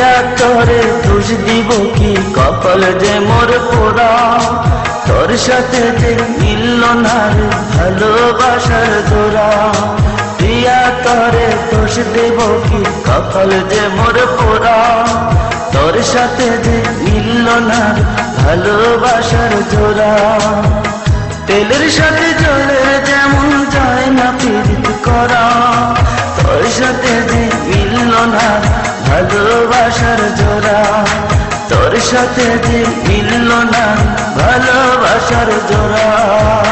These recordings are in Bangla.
প্রিয়া তোরে দোষ দিব কি? কপাল যে মোর পোড়া। তোর সাথে যে মিলল না রে, ভালোবাসার দোরা প্রিয়া তোরে দোষ দেব কি? কপাল যে মোর পোড়া। তোর সাথে যে মিলল না ভালোবাসার জোড়া। তেলের সাথে সাথে যে মিলল না ভালোবাসার জোড়া।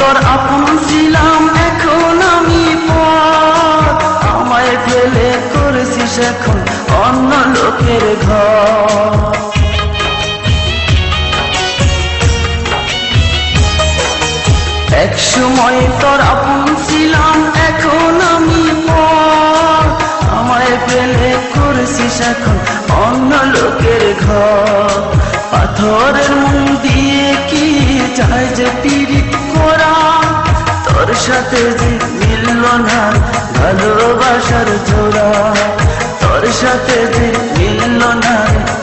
তোর আপন ছিলাম, এখন আমি পর আমায় ফেলে করেছিস এখন অন্য লোকের ঘর। এক সময় তোর আপন ছিলাম, এখন আমি আমায় ফেলে করেছিস এখন অন্য লোকের ঘর। পাথরের মন দিয়ে কি চায় যে পীড়িত করা তোর সাথে যে মিলল না, ভালোবাসার জোড়া। তোর সাথে যে মিলল না,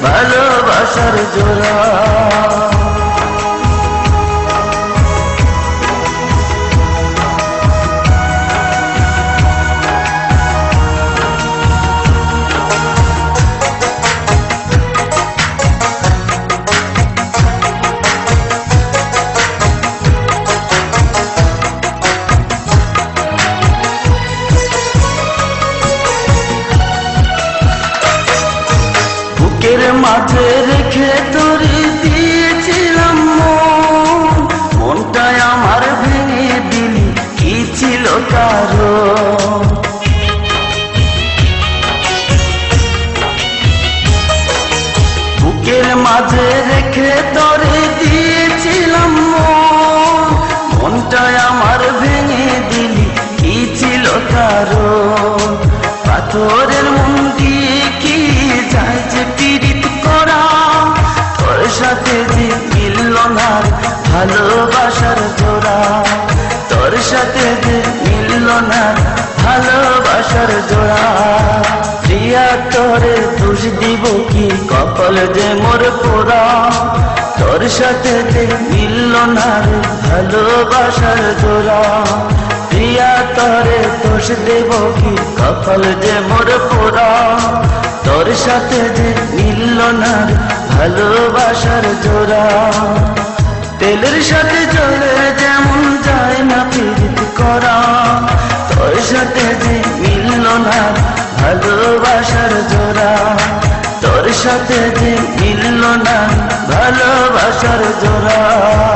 ভালোবাসার জোড়া। মাঝে রেখে তোরে দিয়েছিলাম মন। মনটাই আমার ভেঙে দিলি, কি ছিল কারও? বুকের মাঝে রেখে তোরে দিয়েছিলাম মন। জোড়া। প্রিয়া তোরে দোষ দিব কি? কপাল যে মোর পোড়া। তোর সাথে মিলল না রে ভালোবাসার জোড়া। প্রিয়া তরে দোষ দেব কি? কপাল যে মোর পোড়া। তোর সাথে যে মিলল না রে ভালোবাসার জোড়া। তেলের সাথে জলে সাথে যে মিলল না ভালোবাসার জোড়া।